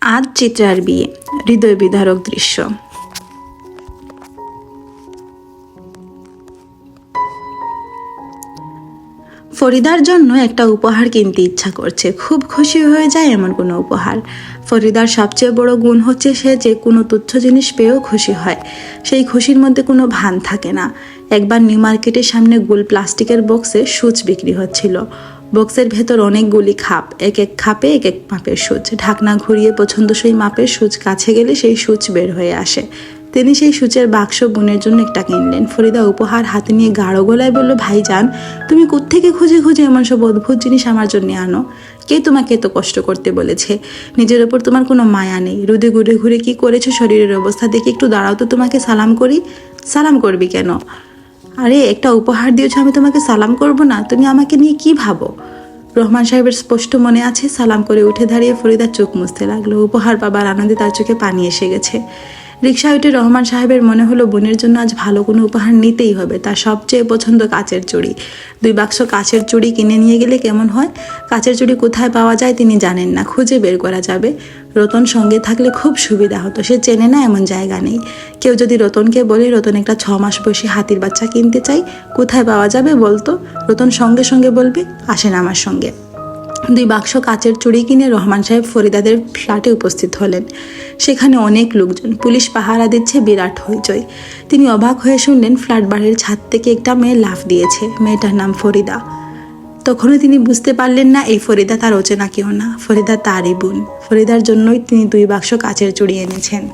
আজ চিত্রার বিয়ে, হৃদয় বিধারক দৃশ্য। ফরিদার জন্য একটা উপহার কিনতে ইচ্ছা করছে। খুব খুশি হয়ে যায় এমন কোনো উপহার। ফরিদার সবচেয়ে বড় গুণ হচ্ছে সে যে কোনো তুচ্ছ জিনিস পেয়েও খুশি হয়। সেই খুশির মধ্যে কোনো ভান থাকে না। একবার নিউ মার্কেটের সামনে গোল প্লাস্টিকের বক্সে সুচ বিক্রি হচ্ছিল। বক্সের ভেতর অনেকগুলি খাপ, এক এক খাপে এক এক মাপের সুচ। ঢাকনা ঘুরিয়ে পছন্দসই মাপের সুচ কাছে গেলে সেই সুচ বের হয়ে আসে। তিনি সেই সূচের বাক্স বোনের জন্য একটা কিনলেন। ফরিদা উপহার হাতে নিয়ে গাঢ় গলায় বলল ভাইজান তুমি কোত্থেকে খুঁজে খুঁজে এমন সব অদ্ভুত জিনিস আমার জন্য আনো? কে তোমাকে এত কষ্ট করতে বলেছে? নিজের ওপর তোমার কোনো মায়া নেই। রুদে ঘুরে ঘুরে কি করেছ? শরীরের অবস্থা দেখে একটু দাঁড়াও তো তোমাকে সালাম করি। সালাম করবি কেন? আরে, একটা উপহার দিয়েছ, আমি তোমাকে সালাম করব না। তুমি আমাকে নিয়ে কি ভাবো? রহমান সাহেবের স্পষ্ট মনে আছে, সালাম করে উঠে দাঁড়িয়ে ফরিদা চোখ মুছতে লাগল। উপহার পাবার আনন্দে তার চোখে পানি এসে গেছে। রিক্সা উঠে রহমান সাহেবের মনে হলো বোনের জন্য আজ ভালো কোনো উপহার নিতেই হবে, তার সবচেয়ে পছন্দ কাচের চুড়ি। দুই বাক্স কাচের চুড়ি কিনে নিয়ে গেলে কেমন হয়? কাচের চুড়ি কোথায় পাওয়া যায় তিনি জানেন না, খুঁজে বের করা যাবে। রতন সঙ্গে থাকলে খুব সুবিধা হতো, সে চেনে না এমন জায়গা নেই। কেউ যদি রতনকে বলে, রতন, একটা ছ মাস বয়সী হাতির বাচ্চা কিনতে চাই, কোথায় পাওয়া যাবে বলতো? রতন সঙ্গে সঙ্গে বলবে, আসেন আমার সঙ্গে। দুই বাক্স কাচের চুড়ি কিনে রহমান সাহেব ফরিদাদের ফ্ল্যাটে উপস্থিত হলেন। সেখানে অনেক লোকজন, পুলিশ পাহারা দিচ্ছে, বিরাট হইচই। তিনি অবাক হয়ে শুনলেন, ফ্ল্যাট বাড়ির ছাদ থেকে একটা মেয়ে লাফ দিয়েছে। মেয়েটার নাম ফরিদা। তখনও তিনি বুঝতে পারলেন না, এই ফরিদা তার অচেনা কেউ না। ফরিদা তারই বোন। ফরিদার জন্যই তিনি দুই বাক্স কাচের চুড়ি এনেছেন।